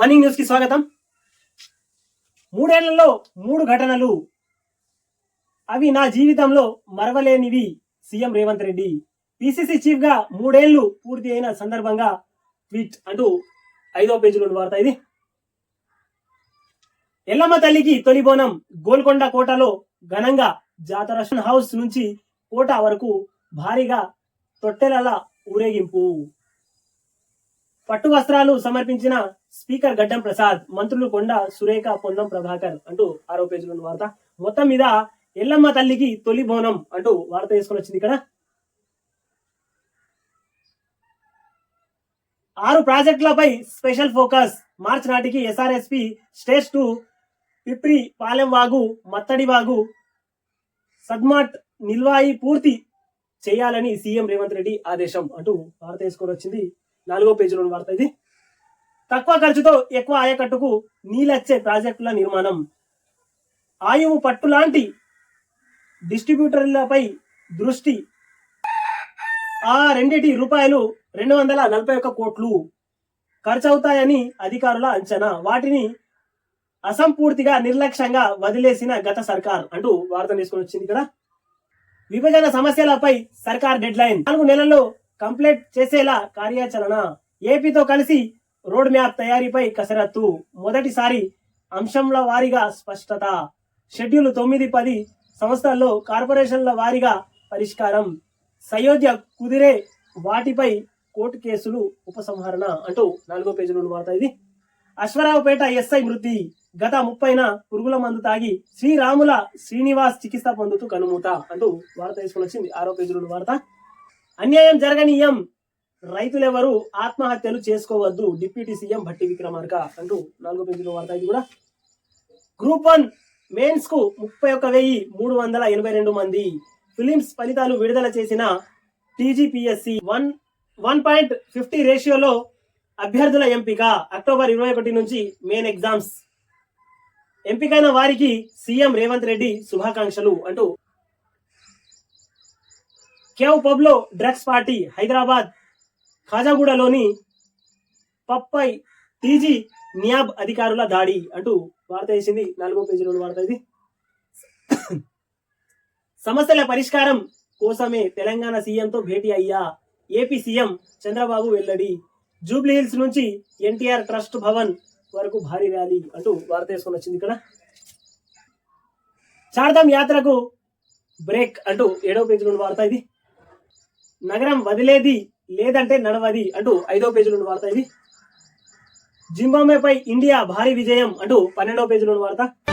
Morning న్యూస్కి స్వాగతం. మూడేళ్ళలో మూడు ఘటనలు. అవి నా జీవితంలో మరవలేనివి సీఎం రేవంత్ రెడ్డి. పిసిసి చీఫ్గా మూడేళ్ళు పూర్తి అయిన సందర్భంగా ట్వీట్ అంటూ ఐదో పేజీలో వార్త ఇది. ఎల్లమ్మ తల్లికి తొలి బోనం గోల్కొండ కోటలో ఘనంగా జాతర హౌస్ నుంచి కోట వరకు భారీగా తొట్టెలల ఊరేగింపు. పట్టు వస్త్రాలు సమర్పించిన స్పీకర్ గడ్డం ప్రసాద్ మంత్రులు కొండ సురేఖ పొన్నం ప్రభాకర్ అంటూ ఆరో పేజీలో ఉన్న వార్త. మొత్తం మీద ఎల్లమ్మ తల్లికి తొలి బోనం అంటూ వార్త తీసుకొని వచ్చింది ఇక్కడ. ఆరు ప్రాజెక్టులపై స్పెషల్ ఫోకస్. మార్చ్ నాటికి ఎస్ఆర్ఎస్పి స్టేజ్ టూ పిప్రి పాలెం వాగు మత్తడి వాగు సద్మాట్ నిల్వాయి పూర్తి చేయాలని సీఎం రేవంత్ రెడ్డి ఆదేశం అంటూ వార్త తీసుకొని వచ్చింది. నాలుగో పేజీలో వార్త ఇది. తక్కువ ఖర్చుతో ఎక్కువ ఆయకట్టుకు నీళ్ళచ్చే ప్రాజెక్టుల నిర్మాణం. ఆయువు పట్టు లాంటి డిస్ట్రిబ్యూటర్లపై దృష్టి. ఆ రెండిటి రూపాయలు రెండు వందల నలభై ఒక్క కోట్లు. ఖర్చవుతాయని అధికారుల అంచనా. వాటిని అసంపూర్తిగా నిర్లక్ష్యంగా వదిలేసిన గత సర్కార్ అంటూ వార్త తీసుకొని వచ్చింది ఇక్కడ విభజన సమస్యలపై సర్కార్ డెడ్ లైన్ నాలుగు నెలల్లో కంప్లీట్ చేసేలా కార్యాచరణ ఏపీతో కలిసి రోడ్ మ్యాప్ తయారీపై కసరత్తు. మొదటిసారి అంశంల వారీగా స్పష్టత. షెడ్యూల్ తొమ్మిది పది సంస్థల్లో కార్పొరేషన్ల వారీగా పరిష్కారం. సయోధ్య కుదిరే వాటిపై కోర్టు కేసులు ఉపసంహరణ అంటూ నాలుగో పేజీలో వార్త ఇది. అశ్వరావుపేట ఎస్ఐ మృతి. గత ముప్పైన పురుగుల మందు తాగి శ్రీరాముల శ్రీనివాస్ చికిత్స పొందుతూ కనుమూత అంటూ వార్త తీసుకుని వచ్చింది. ఆరో పేజీలో వార్త. అన్యాయం జరగనీయం. రైతులెవరూ ఆత్మహత్యలు చేసుకోవద్దు. Deputy CM Bhatti Vikramarka. అంటూ నాలుగో పేజీలో వార్త ఇది కూడా. గ్రూప్ వన్ మెయిన్స్కు ముప్పై ఒక్క వెయ్యి మూడు వందల ఎనభై రెండు మంది. ఫిలిమ్స్ ఫలితాలు విడుదల చేసిన TGPSC one one point fifty రేషియోలో అభ్యర్థుల ఎంపిక. అక్టోబర్ ఇరవై ఒకటి నుంచి మెయిన్ ఎగ్జామ్స్. ఎంపికైన వారికి సీఎం రేవంత్ రెడ్డి శుభాకాంక్షలు అంటూ కేవ్ పబ్లో డ్రగ్స్ పార్టీ హైదరాబాద్ ఖాజాగూడలోని పప్పై టీజీ నియాబ్ అధికారుల దాడి అంటూ వార్త వేసింది. నాలుగో పేజీలో వార్త ఇది. సమస్యల పరిష్కారం కోసమే తెలంగాణ సీఎంతో భేటీ అయ్యా. ఏపీ సీఎం చంద్రబాబు వెల్లడి. జూబ్లీ హిల్స్ నుంచి ఎన్టీఆర్ ట్రస్ట్ భవన్ వరకు భారీ ర్యాలీ అంటూ వార్త వేసుకొని వచ్చింది ఇక్కడ. చార్ధామ్ యాత్రకు బ్రేక్ అంటూ ఏడవ పేజీలో వార్త ఇది. నగరం వదిలేది లేదంటే నడవది అంటూ ఐదో పేజీలో ఉన్న వార్త ఇది. జింబాబ్వేపై ఇండియా భారీ విజయం అంటూ పన్నెండవ పేజీలో ఉన్న వార్త.